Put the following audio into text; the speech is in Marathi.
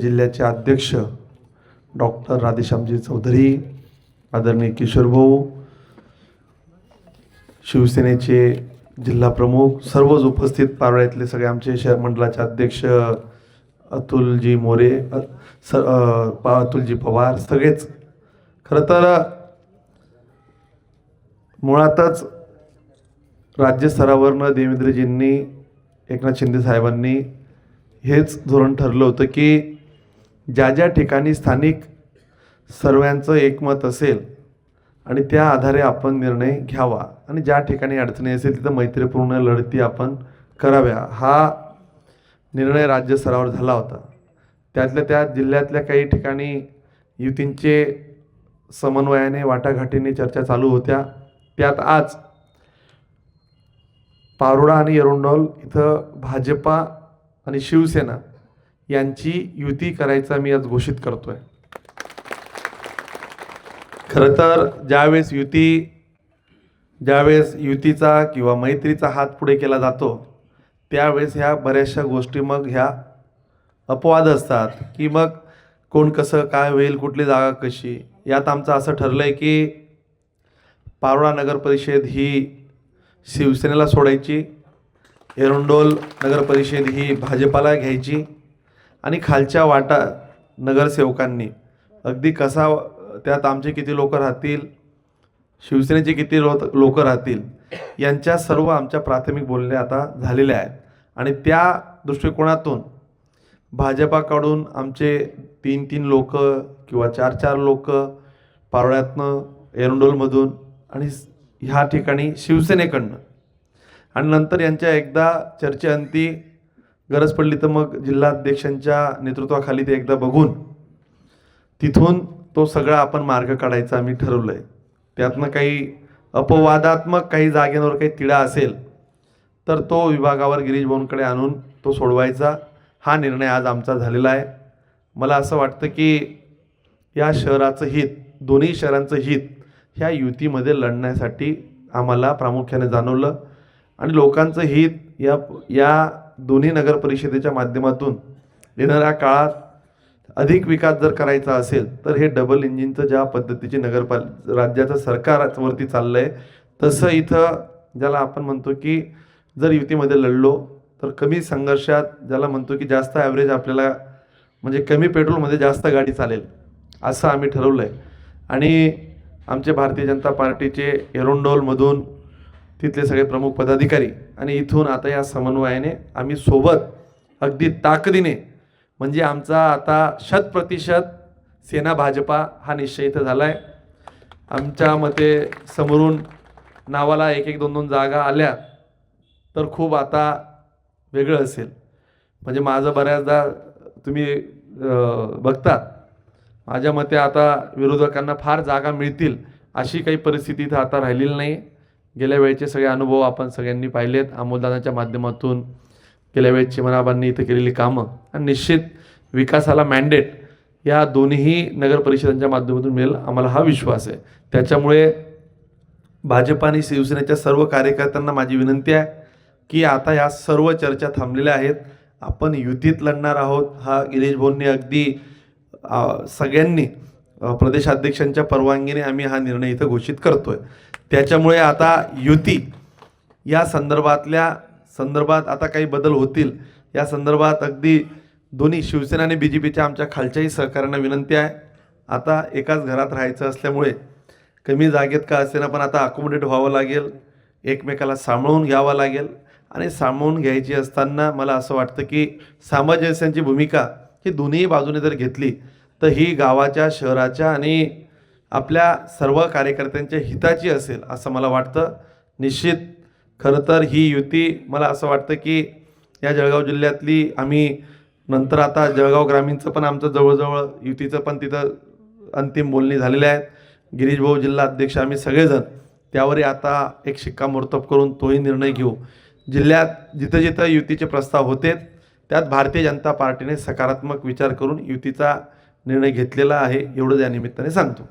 जिल्ह्याचे अध्यक्ष डॉक्टर राधेश्यामजी चौधरी आदरणीय किशोर भाऊ शिवसेनेचे जिल्हा प्रमुख सर्वच उपस्थित पारड्यातले सगळे आमचे शहर मंडळाचे अध्यक्ष अतुलजी मोरे स अतुलजी पवार सगळेच. खरं तर मुळातच राज्यस्तरावरनं देवेंद्रजींनी एकनाथ शिंदे साहेबांनी हेच धोरण ठरलं होतं की ज्या ज्या ठिकाणी स्थानिक सर्वांचं एकमत असेल आणि त्या आधारे आपण निर्णय घ्यावा आणि ज्या ठिकाणी अडचणी असेल तिथं मैत्रीपूर्ण लढती आपण कराव्या हा निर्णय राज्य स्तरावर झाला होता. त्यातल्या त्या जिल्ह्यातल्या काही ठिकाणी युतींचे समन्वयाने वाटाघाटीने चर्चा चालू होत्या. त्यात आज पारोडा आणि एरोंडोल इथं भाजपा आणि शिवसेना यांची युती करायचा मी आज घोषित करतोय. खरं तर ज्यावेळेस युती ज्यावेळेस युतीचा किंवा मैत्रीचा हात पुढे केला जातो त्यावेळेस ह्या बऱ्याचशा गोष्टी मग ह्या अपवाद असतात की मग कोण कसं काय होईल कुठली जागा कशी? यात आमचं असं ठरलं आहे की पारोळा नगर परिषद ही शिवसेनेला सोडायची एरंडोल नगर परिषद ही भाजपाला घ्यायची आणि खालच्या वाटा नगरसेवकांनी. अगदी कसा त्यात आमचे किती लोक राहतील शिवसेनेचे किती लो लोक राहतील यांच्या सर्व आमच्या प्राथमिक बोलण्या आता झालेल्या आहेत. आणि त्या दृष्टिकोनातून भाजपाकडून आमचे तीन तीन लोक किंवा चार चार लोक पारोळ्यातनं एरोंडोलमधून आणि ह्या ठिकाणी शिवसेनेकडनं. आणि नंतर यांच्या एकदा चर्चेअंती गरज पडली तर मग जिल्हाध्यक्षांच्या नेतृत्वाखाली ते एकदा बघून तिथून तो सगळा आपण मार्ग काढायचा आम्ही ठरवलं आहे त्यातनं काही अपवादात्मक काही जागेवर काही तिळा असेल तर तो विभागावर गिरीश भाऊंकडे आणून तो सोडवायचा. हा निर्णय आज आमचा झालेला आहे. मला असं वाटतं की या शहराचं हित दोन्ही शहरांचं हित ह्या युतीमध्ये लढण्यासाठी आम्हाला प्रामुख्याने जाणवलं. आणि लोकांचं हित या या दोन्ही नगर परिषदेच्या माध्यमातून येणाऱ्या काळात अधिक विकास जर करायचा असेल तर हे डबल इंजिनचं ज्या पद्धतीचे नगरपाल राज्याचं सरकारवरती चाललं आहे तसं इथं ज्याला आपण म्हणतो की जर युतीमध्ये लढलो तर कमी संघर्षात ज्याला म्हणतो की जास्त ॲव्हरेज आपल्याला म्हणजे कमी पेट्रोलमध्ये जास्त गाडी चालेल असं आम्ही ठरवलं आहे आणि आमचे भारतीय जनता पार्टीचे एरोंडोलमधून तिथले सगळे प्रमुख पदाधिकारी. आणि इथून आता या समन्वयाने आम्ही सोबत अगदी ताकदीने म्हणजे आमचा आता शत प्रतिशत सेना भाजपा हा निश्चय इथं झाला आहे आमच्या मते समोरून नावाला एक एक दोन दोन जागा आल्या तर खूप आता वेगळं असेल. म्हणजे माझं बऱ्याचदा तुम्ही बघता बघतात माझ्या मते आता विरोधकांना फार जागा मिळतील अशी काही परिस्थिती इथं आता राहिलेली नाही गेल्या वेळेचे सगळे अनुभव आपण सगळ्यांनी पाहिलेत. अमोलदानाच्या माध्यमातून गेल्या वेळेस मनाबांनी इथं केलेली कामं. आणि निश्चित विकासाला मॅन्डेट या दोन्हीही नगर परिषदांच्या माध्यमातून मिळेल आम्हाला हा विश्वास आहे. त्याच्यामुळे भाजप आणि शिवसेनेच्या सर्व कार्यकर्त्यांना माझी विनंती आहे की आता या सर्व चर्चा थांबलेल्या आहेत. आपण युतीत लढणार आहोत. हा गिरीश भाऊंनी अगदी सगळ्यांनी प्रदेशाध्यक्षांच्या परवानगीने आम्ही हा निर्णय इथं घोषित करतो आहे त्याच्यामुळे आता युती या संदर्भातल्या संदर्भात आता काही बदल होतील. या संदर्भात अगदी दोन्ही शिवसेना आणि बी जे पीच्या आमच्या खालच्याही सहकाऱ्यांना विनंती आहे. आता एकाच घरात राहायचं असल्यामुळे कमी जागेत का असेना पण आता अकोमोडेट व्हावं लागेल. एकमेकाला सांभाळून घ्यावं लागेल. आणि सांभाळून घ्यायची असताना मला असं वाटतं की सामंजस्यांची भूमिका ही दोन्ही बाजूने जर घेतली तर ही गावाच्या शहराच्या आणि आपल्या सर्व कार्यकर्त्यांच्या हिताची असेल असं मला वाटतं. निश्चित खरं तर ही युती मला असं वाटतं की या जळगाव जिल्ह्यातली आम्ही नंतर आता जळगाव ग्रामीणचं पण आमचं जवळजवळ युतीचं पण तिथं अंतिम बोलणी झालेले आहेत गिरीश भाऊ जिल्हा अध्यक्ष आम्ही सगळेजण त्यावरही आता एक शिक्कामोर्तब करून तोही निर्णय घेऊ. जिल्ह्यात जिथं जिथं युतीचे प्रस्ताव होते त्यात भारतीय जनता पार्टीने सकारात्मक विचार करून युतीचा निर्णय घेतलेला आहे एवढं या निमित्ताने सांगतो.